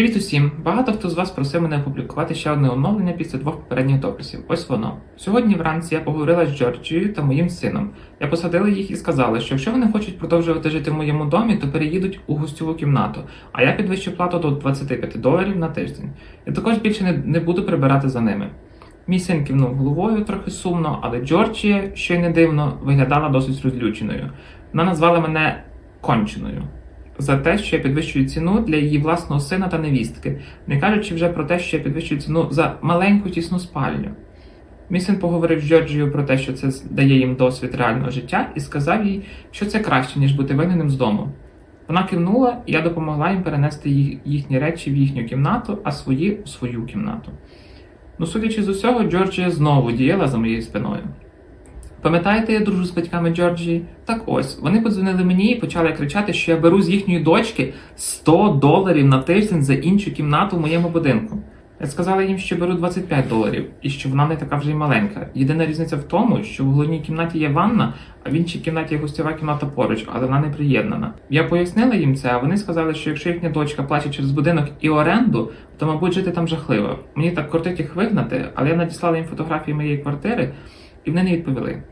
Привіт усім! Багато хто з вас просив мене опублікувати ще одне оновлення після двох попередніх дописів. Ось воно. Сьогодні вранці я поговорила з Джорджією та моїм сином. Я посадила їх і сказала, що якщо вони хочуть продовжувати жити в моєму домі, то переїдуть у гостьову кімнату, а я підвищу плату до 25 доларів на тиждень. Я також більше не, не буду прибирати за ними. Мій син кивнув головою трохи сумно, але Джорджія, що й не дивно, виглядала досить розлюченою. Вона назвала мене конченою за те, що я підвищую ціну для її власного сина та невістки, не кажучи вже про те, що я підвищую ціну за маленьку тісну спальню. Мій син поговорив з Джорджією про те, що це дає їм досвід реального життя, і сказав їй, що це краще, ніж бути вигнаним з дому. Вона кивнула, і я допомогла їм перенести їх, їхні речі в їхню кімнату, а свої у свою кімнату. Ну, судячи з усього, Джорджія знову діяла за моєю спиною. Пам'ятаєте, я дружу з батьками Джорджії? Так ось, вони подзвонили мені і почали кричати, що я беру з їхньої дочки 100 доларів на тиждень за іншу кімнату в моєму будинку. Я сказала їм, що беру 25 доларів і що вона не така вже й маленька. Єдина різниця в тому, що в головній кімнаті є ванна, а в іншій кімнаті є гостєва кімната поруч, але вона не приєднана. Я пояснила їм це, а вони сказали, що якщо їхня дочка плаче через будинок і оренду, то, мабуть, жити там жахливо. Мені так кортить їх вигнати, але я надіслала їм фотографії моєї квартири, і вони не відповіли.